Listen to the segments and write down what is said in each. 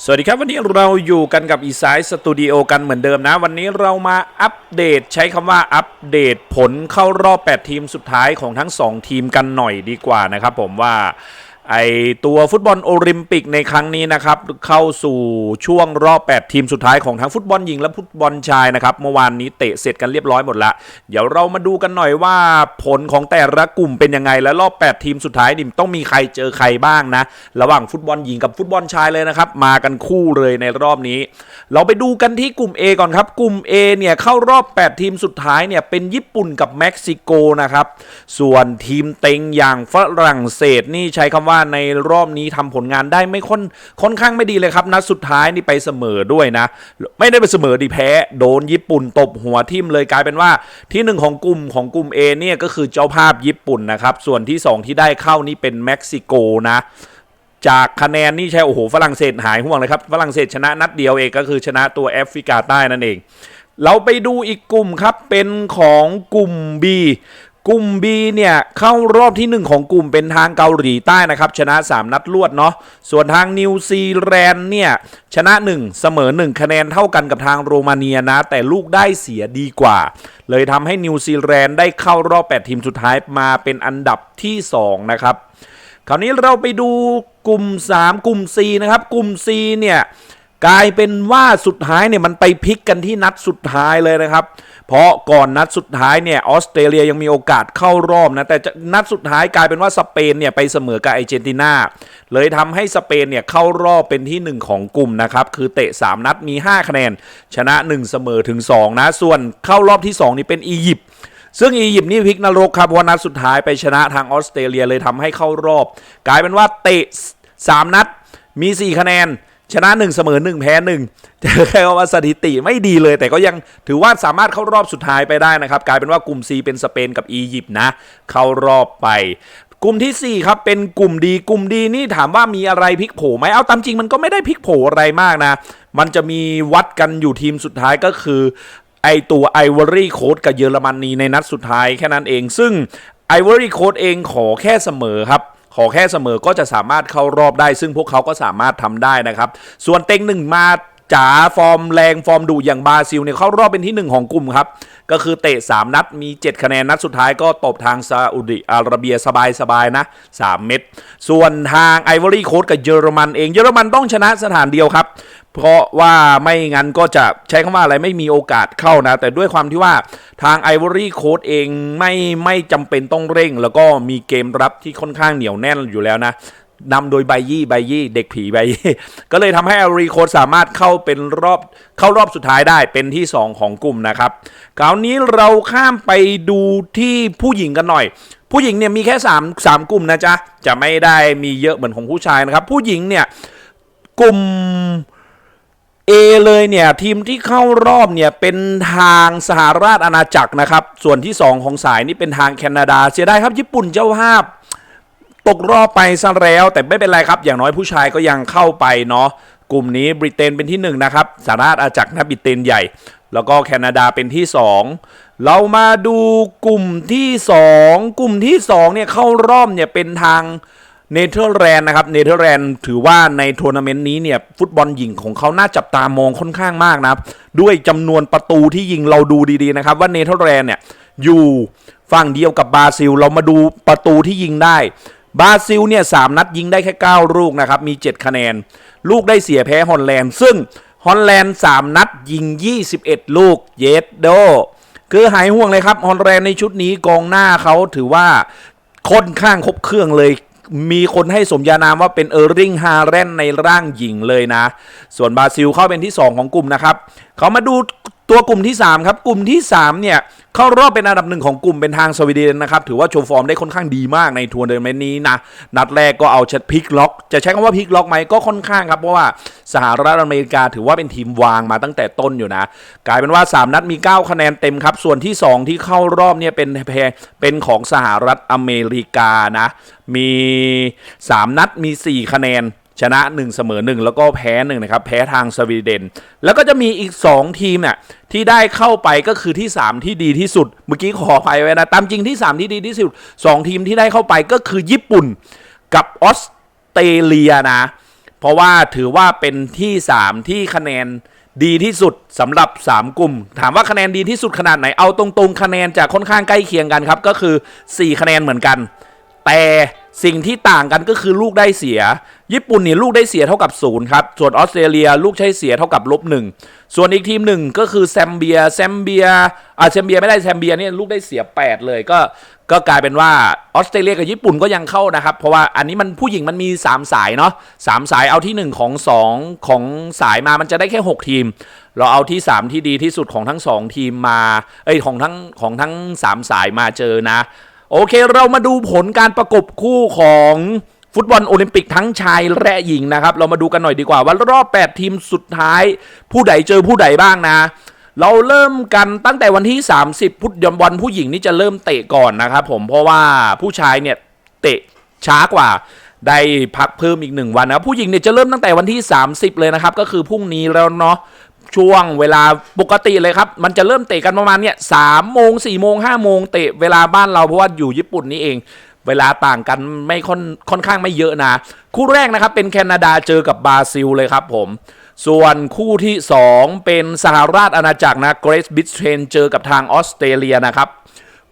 สวัสดีครับวันนี้เราอยู่กันกับอีสายสตูดิโอกันเหมือนเดิมนะ วันนี้เรามาอัปเดตใช้คำว่าอัปเดตผลเข้ารอบ 8 ทีมสุดท้ายของทั้ง 2 ทีมกันหน่อยดีกว่านะครับผมว่า ไอตัวฟุตบอลโอลิมปิกในครั้งนี้นะครับ เข้าสู่ช่วงรอบ 8 ทีมสุดท้ายของทั้งฟุตบอลหญิงและฟุตบอลชายนะครับ เมื่อวานนี้เตะเสร็จกันเรียบร้อยหมดละ เดี๋ยวเรามาดูกันหน่อยว่าผลของแต่ละกลุ่มเป็นยังไง และรอบ 8 ทีมสุดท้ายนี่ต้องมีใครเจอใครบ้างนะ ระหว่างฟุตบอลหญิงกับฟุตบอลชายเลยนะครับ มากันคู่เลยในรอบนี้ เราไปดูกันที่กลุ่ม A ก่อนครับ กลุ่ม A เนี่ยเข้ารอบ 8 ทีมสุดท้ายเนี่ยเป็นญี่ปุ่นกับเม็กซิโกนะครับ ส่วนทีมเต็งอย่างฝรั่งเศสนี่ใช้คำว่า่าในรอบนี้ทำผลงานได้ไม่ค่อนค่อนข้างไม่ดีเลยครับนัดสุดท้ายนี่ไปเสมอด้วยนะ ไม่ได้ไปเสมอดีแพ้ โดนญี่ปุ่นตบหัวทิ่มเลยกลายเป็นว่าที่หนึ่งของกลุ่มของกลุ่ม A เนี่ยก็คือเจ้าภาพญี่ปุ่นนะครับส่วนที่สองที่ได้เข้านี่เป็นเม็กซิโกนะจากคะแนนนี่ใช่โอ้โหฝรั่งเศสหายห่วงเลยครับฝรั่งเศสชนะนัดเดียวเองก็คือชนะตัวแอฟริกาใต้นั่นเอง เราไปดูอีกกลุ่มครับเป็นของกลุ่ม B กลุ่ม B เนี่ยเข้ารอบที่ 1 ของกลุ่มเป็นทางเกาหลีใต้นะครับ ชนะ 3 นัดรวดเนาะส่วนทางนิวซีแลนด์เนี่ยชนะ 1 เสมอ 1 คะแนนเท่ากันกับทางโรมาเนียนะ แต่ลูกได้เสียดีกว่า เลยทำให้นิวซีแลนด์ได้เข้ารอบ 8 ทีมสุดท้ายมาเป็นอันดับที่ 2 นะครับ คราวนี้เราไปดูกลุ่ม 3 กลุ่ม C นะครับ กลุ่ม C เนี่ย กลายเป็นว่าสุดท้ายเนี่ยมันไปพลิกกันที่นัดสุดท้ายเลยนะครับ เพราะก่อนนัดสุดท้ายเนี่ยออสเตรเลียยังมีโอกาสเข้ารอบนะแต่จะนัดสุดท้ายกลายเป็นว่าสเปนเนี่ยไปเสมอกับอเจนตินาเลยทำให้สเปนเนี่ยเข้ารอบเป็นที่ 1 ของกลุ่มนะครับคือเตะ 3 นัดมี 5 คะแนน ชนะ 1 เสมอถึง 2 นะ ส่วนเข้ารอบที่ 2 นี่เป็นอียิปต์ซึ่งอียิปต์นี่พลิกนรกครับเพราะนัดสุดท้ายไปชนะทางออสเตรเลียเลยทำให้เข้ารอบ กลายเป็นว่าเตะ 3 นัดมี 4 คะแนน ชนะ1เสมอ1แพ้1จะแค่ว่าสถิติไม่ดีเลย แต่ก็ยังถือว่าสามารถเข้ารอบสุดท้ายไปได้นะครับ กลายเป็นว่ากลุ่ม C เป็นสเปนกับอียิปต์นะ เข้ารอบไปกลุ่มทีสี่ 4 ครับ เป็นกลุ่มดี กลุ่มดีนี่ถามว่ามีอะไรพลิกโผไหมเอาตามจริงมันก็ไม่ได้พลิกโผอะไรมากนะ มันจะมีวัดกันอยู่ทีมสุดท้ายก็คือไอตัวไอวอรี่โค้ดกับเยอรมนีในนัดสุดท้ายแค่นั้นเอง ซึ่งไอวอรี่โค้ดเองขอแค่เสมอครับ ขอแค่เสมอก็จะสามารถเข้ารอบได้ ซึ่งพวกเขาก็สามารถทำได้นะครับ ส่วนเต็งหนึ่งมา จ๋าฟอร์มแรงฟอร์มดุอย่างบราซิลเนี่ยเข้ารอบเป็นที่ 1 ของกลุ่มครับ ก็คือเตะ 3 นัดมี 7 คะแนนนัดสุดท้ายก็ตบทางซาอุดิอาระเบียสบายๆนะ 3 เม็ดส่วนทางไอวอรี่โค้ดกับเยอรมันเองเยอรมันต้องชนะสถานเดียวครับ เพราะว่าไม่งั้นก็จะใช้คำว่าอะไรไม่มีโอกาสเข้านะ แต่ด้วยความที่ว่าทางไอวอรี่โค้ดเองไม่ไม่จำเป็นต้องเร่ง แล้วก็มีเกมรับที่ค่อนข้างเหนียวแน่นอยู่แล้วนะ นำโดยไบยี่ไบยี่เด็กผีไบยี่ก็เลยทำให้อารีโคสามารถเข้าเป็นรอบเข้ารอบสุดท้ายได้เป็นที่ 2 ของกลุ่มนะครับคราวนี้เราข้ามไปดูที่ผู้หญิงกันหน่อย ผู้หญิงเนี่ยมีแค่3 3กลุ่มนะจ๊ะ จะไม่ได้มีเยอะเหมือนของผู้ชายนะครับ ผู้หญิงเนี่ยกลุ่ม A เลยเนี่ยทีมที่เข้ารอบเนี่ยเป็นทางสหราชอาณาจักรนะครับ ส่วนที่ 2 ของสายนี่เป็นทางแคนาดา เสียดายครับญี่ปุ่นเจ้าภาพ ตกรอบไปซะแล้วแต่ไม่เป็นไรครับ อย่างน้อยผู้ชายก็ยังเข้าไปเนาะกลุ่มนี้บริเตนเป็นที่1นะครับสหราชอาณาจักรนะบริเตนใหญ่ แล้วก็แคนาดาเป็นที่ 2 เรามาดูกลุ่มที่ 2 กลุ่มที่2เนี่ยเข้ารอบเนี่ยเป็นทางเนเธอร์แลนด์นะครับเนเธอร์แลนด์ถือว่าในทัวร์นาเมนต์นี้เนี่ยฟุตบอลหญิงของเขาน่าจับตามองค่อนข้างมากนะครับ ด้วยจำนวนประตูที่ยิงเราดูดีๆนะครับ ว่าเนเธอร์แลนด์เนี่ยอยู่ฝั่งเดียวกับบราซิล เรามาดูประตูที่ยิงได้ บราซิลเนี่ยสามนัดยิงได้แค่ 9 ลูกนะครับ มี 7 คะแนน ลูกได้เสียแพ้ฮอลแลนด์ ซึ่งฮอลแลนด์ 3 นัดยิง 21 ลูกเยสโด คือหายห่วงเลยครับฮอลแลนด์ในชุดนี้กองหน้าเขาถือว่าค่อนข้างครบเครื่องเลยมีคนให้สมญานามว่าเป็นเออร์ริงฮาแรนในร่างหญิงเลยนะ ส่วนบราซิลเข้าเป็นที่ 2 ของกลุ่มนะครับ เขามาดู ตัวกลุ่มที่ 3 ครับ กลุ่มที่ 3 เนี่ย เข้ารอบเป็นอันดับหนึ่งของกลุ่มเป็นทางสวีเดนนะครับ ถือว่าโชว์ฟอร์มได้ค่อนข้างดีมากในทัวร์นเมนนี้นะ นัดแรกก็เอาชัดพลิกล็อก จะใช้คำว่าพลิกล็อกไหมก็ค่อนข้างครับ เพราะว่าสหรัฐอเมริกาถือว่าเป็นทีมวางมาตั้งแต่ต้นอยู่นะ กลายเป็นว่า 3 นัดมี 9 คะแนนเต็มครับ ส่วนที่ 2 ที่เข้ารอบเนี่ยเป็นแพเป็นของสหรัฐอเมริกานะ มี 3 นัดมี 4 คะแนน ชนะ 1 เสมอ 1 แล้วก็แพ้1นะครับแพ้ทางสวีเดน แล้วก็จะมีอีก 2 ทีมเนี่ยที่ได้เข้าไปก็คือที่ 3 ที่ดีที่สุด เมื่อกี้ขออภัยไว้นะ ตามจริงที่ 3 ที่ดีที่สุด 2 ทีมที่ได้เข้าไปก็คือญี่ปุ่นกับออสเตรเลียนะ เพราะว่าถือว่าเป็นที่ 3 ที่คะแนนดีที่สุดสำหรับ 3 กลุ่ม ถามว่าคะแนนดีที่สุดขนาดไหนเอาตรงๆ คะแนนจะค่อนข้างใกล้เคียงกันครับก็คือ 4 คะแนนเหมือนกัน แต่สิ่งที่ต่างกันก็คือลูกได้เสีย ญี่ปุ่นเนี่ยลูกได้เสียเท่ากับศูนย์ครับส่วนออสเตรเลียลูกใช้เสียเท่ากับลบหนึ่งส่วนอีกทีมหนึ่งก็คือแซมเบียแซมเบียอ่าแซมเบียไม่ได้แซมเบียเนี่ยลูกได้เสีย 8 เลยก็ก็กลายเป็นว่าออสเตรเลียกับญี่ปุ่นก็ยังเข้านะครับ เพราะว่าอันนี้มันผู้หญิงมันมี 3 สายเนาะสามสายเอาที่ 1 ของ 2 ของสายมามันจะได้แค่ 6 ทีม เราเอาที่ 3 ที่ดีที่สุดของทั้ง 2 ทีมมาเอ้ยของทั้งของทั้ง 3 สายมาเจอนะ โอเค เรามาดูผลการประกบคู่ของฟุตบอลโอลิมปิกทั้งชายและหญิงนะครับ เรามาดูกันหน่อยดีกว่าว่ารอบ 8 ทีมสุดท้าย ผู้ใดเจอผู้ใดบ้างนะ เราเริ่มกันตั้งแต่วันที่ 30 พุธยมวันผู้หญิงนี่จะเริ่มเตะก่อนนะครับผมเพราะว่าผู้ชายเนี่ยเตะช้ากว่าได้พักเพิ่มอีกหนึ่งวันนะผู้หญิงเนี่ยจะเริ่มตั้งแต่วันที่ 30 เลยนะครับ ก็คือพรุ่งนี้แล้วเนาะ ช่วงเวลาปกติเลยครับ มันจะเริ่มเตะกันประมาณเนี่ยสามโมงสี่โมงห้าโมงเตะเวลาบ้านเราเพราะว่าอยู่ญี่ปุ่นนี่เอง เวลาต่างกันไม่ค่อนค่อนข้างไม่เยอะนะ คู่แรกนะครับเป็นแคนาดาเจอกับบราซิลเลยครับผม ส่วนคู่ที่ 2 เป็นสหราชอาณาจักรนะเกรซบิสเทนเจอกับทางออสเตรเลียนะครับ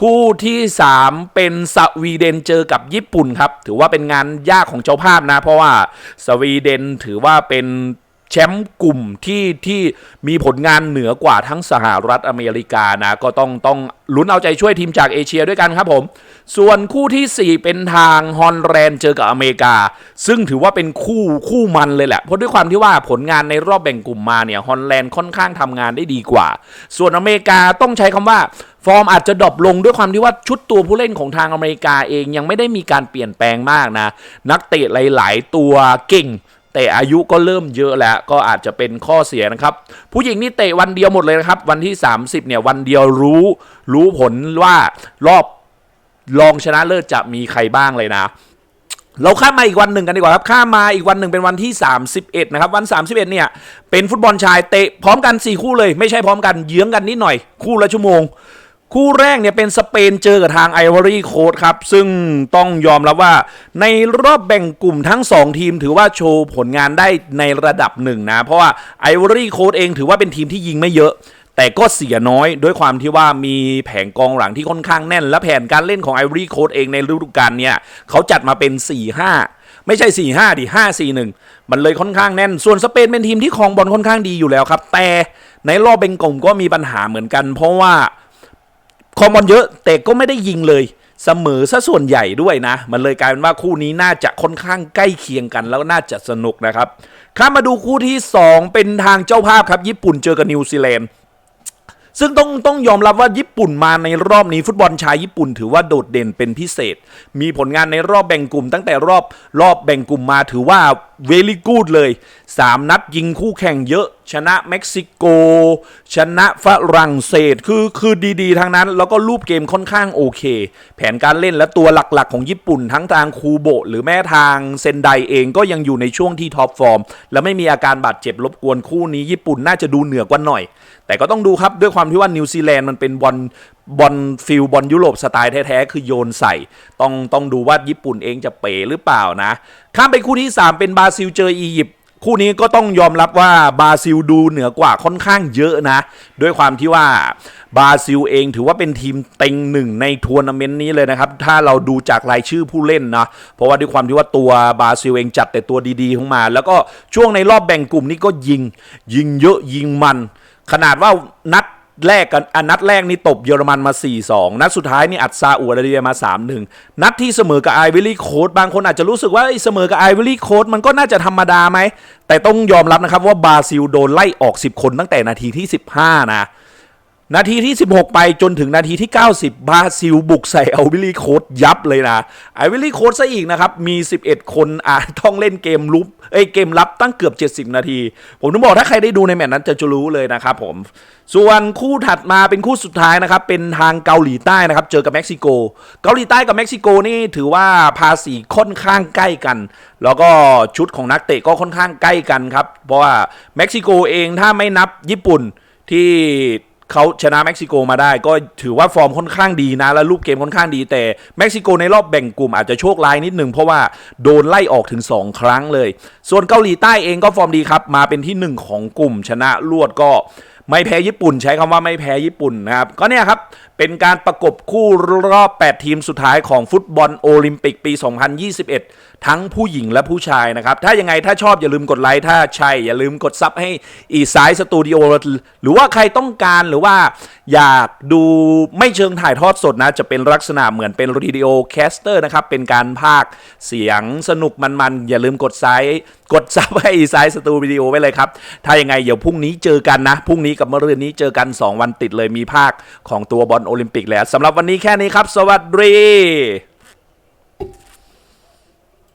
คู่ที่ 3 เป็นสวีเดนเจอกับญี่ปุ่นครับ ถือว่าเป็นงานยากของเจ้าภาพนะ เพราะว่าสวีเดนถือว่าเป็น แชมป์กลุ่มที่ที่มีผลงานเหนือกว่าทั้งสหรัฐอเมริกานะ ก็ต้องต้องลุ้นเอาใจช่วยทีมจากเอเชียด้วยกันครับผม ส่วนคู่ทีสี่4 เป็นทางฮอลแลนด์เจอกับอเมริกา ซึ่งถือว่าเป็นคู่คู่มันเลยแหละ เพราะด้วยความที่ว่าผลงานในรอบแบ่งกลุ่มมาเนี่ยฮอลแลนด์ค่อนข้างทำงานได้ดีกว่า ส่วนอเมริกาต้องใช้คำว่าฟอร์มอาจจะดรอปลงด้วยความที่ว่าชุดตัวผู้เล่นของทางอเมริกาเองยังไม่ได้มีการเปลี่ยนแปลงมากนะ นักเตะหลาย ๆ ตัวเก่ง แต่อายุก็เริ่มเยอะแล้วก็อาจจะเป็นข้อเสียนะครับ ผู้หญิงนี่เตะวันเดียวหมดเลยนะครับ วันที่ 30 เนี่ยวันเดียวรู้รู้ผลว่ารอบรองชนะเลิศจะมีใครบ้างเลยนะ เราข้ามมาอีกวันหนึ่งกันดีกว่าครับ ข้ามมาอีกวันหนึ่งเป็นวันที่ 31 นะครับ วัน 31 เนี่ย เป็นฟุตบอลชายเตะพร้อมกัน 4 คู่เลย ไม่ใช่พร้อมกันเยื้องกันนิดหน่อย คู่ละชั่วโมง คู่แรกเนี่ยเป็นสเปนเจอกับทางไอวอรี่โคดครับ ซึ่งต้องยอมรับว่า ในรอบแบ่งกลุ่มทั้ง 2 ทีมถือว่าโชว์ผลงานได้ในระดับหนึ่งนะ เพราะว่าไอวอรี่โคดเองถือว่าเป็นทีมที่ยิงไม่เยอะ แต่ก็เสียน้อยด้วยความที่ว่ามีแผงกองหลังที่ค่อนข้างแน่น และแผนการเล่นของไอวอรี่โคดเองในฤดูกาลเนี่ยเขาจัดมาเป็น 4-5ไม่ใช่ 4-5 ดิ 5-4-1 มันเลยค่อนข้างแน่น ส่วนสเปนเป็นทีมที่ครองบอลค่อนข้างดีอยู่แล้วครับ แต่ในรอบแบ่งกลุ่มก็มีปัญหาเหมือนกัน เพราะว่า คอมบอลเยอะแต่ก็ไม่ได้ยิงเลยเสมอซะส่วนใหญ่ด้วยนะ มันเลยกลายเป็นว่าคู่นี้น่าจะค่อนข้างใกล้เคียงกันแล้วน่าจะสนุกนะครับข้ามมาดูคู่ที่ 2 เป็นทางเจ้าภาพครับ ญี่ปุ่นเจอกับนิวซีแลนด์ซึ่งต้องต้องยอมรับว่าญี่ปุ่นมาในรอบนี้ฟุตบอลชายญี่ปุ่นถือว่าโดดเด่นเป็นพิเศษ มีผลงานในรอบแบ่งกลุ่ม ตั้งแต่รอบรอบแบ่งกลุ่มมาถือว่า เวลี่กูดเลย 3 นัดยิงคู่แข่งเยอะ ชนะเม็กซิโก ชนะฝรั่งเศสคือคือดีๆทางนั้น แล้วก็รูปเกมค่อนข้างโอเค แผนการเล่นและตัวหลักๆ ของญี่ปุ่นทั้งทางคูโบะหรือแม้ทางเซนไดเองก็ยังอยู่ในช่วงที่ท็อปฟอร์ม และไม่มีอาการบาดเจ็บรบกวนคู่นี้ญี่ปุ่นน่าจะดูเหนือกว่าหน่อย แต่ก็ต้องดูครับด้วยความที่ว่านิวซีแลนด์มันเป็นบอล บอลฟิลบอลยุโรปสไตล์แท้ๆ คือโยนใส่ ต้องต้องดูว่าญี่ปุ่นเองจะเป๋หรือเปล่านะ ข้ามไปคู่ที่ 3 เป็นบราซิลเจออียิปต์คู่นี้ก็ต้องยอมรับว่าบราซิลดูเหนือกว่าค่อนข้างเยอะนะ ด้วยความที่ว่าบราซิลเองถือว่าเป็นทีมเต็งหนึ่งในทัวร์นาเมนต์นี้เลยนะครับ ถ้าเราดูจากรายชื่อผู้เล่นนะ เพราะว่าด้วยความที่ว่าตัวบราซิลเองจัดแต่ตัวดีๆเข้ามา แล้วก็ช่วงในรอบแบ่งกลุ่มนี้ก็ยิง ยิงเยอะยิงมัน ขนาดว่านัด แรกกันอันนัดแรกนี่ตบเยอรมันมา 4-2 นัดสุดท้ายนี่อัดซาอุอาระเบียมา 3-1 นัดที่เสมอกับไอวิลี่โคดบางคนอาจจะรู้สึกว่าเอ้ยเสมอกับไอวิลี่โคดมันก็น่าจะธรรมดาไหม แต่ต้องยอมรับนะครับว่าบราซิลโดนไล่ออก 10 คนตั้งแต่นาทีที่ 15 นะ นาทีที่ 16 ไปจนถึงนาทีที่ 90 บราซิลบุกใส่เอวิลลี่โคดยับเลยนะไอวิลลี่โคดซะอีกนะครับ มี 11 คนอาต้องเล่นเกมลุกเอ้ยเกมรับตั้งเกือบ 70 นาที ผมต้องบอกถ้าใครได้ดูในแมตช์นั้นจะจะรู้เลยนะครับผม ส่วนคู่ถัดมาเป็นคู่สุดท้ายนะครับ เป็นทางเกาหลีใต้นะครับ เจอกับเม็กซิโก เกาหลีใต้กับเม็กซิโกนี่ถือว่าภาษีค่อนข้างใกล้กัน แล้วก็ชุดของนักเตะก็ค่อนข้างใกล้กันครับเพราะว่าเม็กซิโกเองถ้าไม่นับญี่ปุ่นที่ เขาชนะเม็กซิโกมาได้ ก็ถือว่าฟอร์มค่อนข้างดีนะ และรูปเกมค่อนข้างดี แต่เม็กซิโกในรอบแบ่งกลุ่มอาจจะโชคร้ายนิดหนึ่งเพราะว่าโดนไล่ออกถึง 2 ครั้งเลย ส่วนเกาหลีใต้เองก็ฟอร์มดีครับ มาเป็นที่ 1 ของกลุ่มชนะรวดก็ ไม่แพ้ญี่ปุ่น ใช้คำว่าไม่แพ้ญี่ปุ่นนะครับ ก็เนี่ยครับ เป็นการประกบคู่รอบ 8 ทีมสุดท้ายของฟุตบอลโอลิมปิกปี 2021 ทั้งผู้หญิงและผู้ชายนะครับ ถ้ายังไงถ้าชอบอย่าลืมกดไลค์ถ้าใช่อย่าลืมกดซับให้อีสายสตูดิโอหรือว่าใครต้องการหรือว่าอยากดูไม่เชิงถ่ายทอดสดนะ จะเป็นลักษณะเหมือนเป็นรีดิโอแคสเตอร์นะครับเป็นการพากเสียงสนุกมันๆอย่าลืมกดไซส์ กดซับให้อีสายสตูวิดีโอไว้เลยครับ ถ้ายังไงเดี๋ยวพรุ่งนี้เจอกันนะ พรุ่งนี้กับมะรืนนี้เจอกัน 2 วันติดเลยมีภาคของตัวบอลโอลิมปิกแล้วสำหรับวันนี้แค่นี้ครับ สวัสดี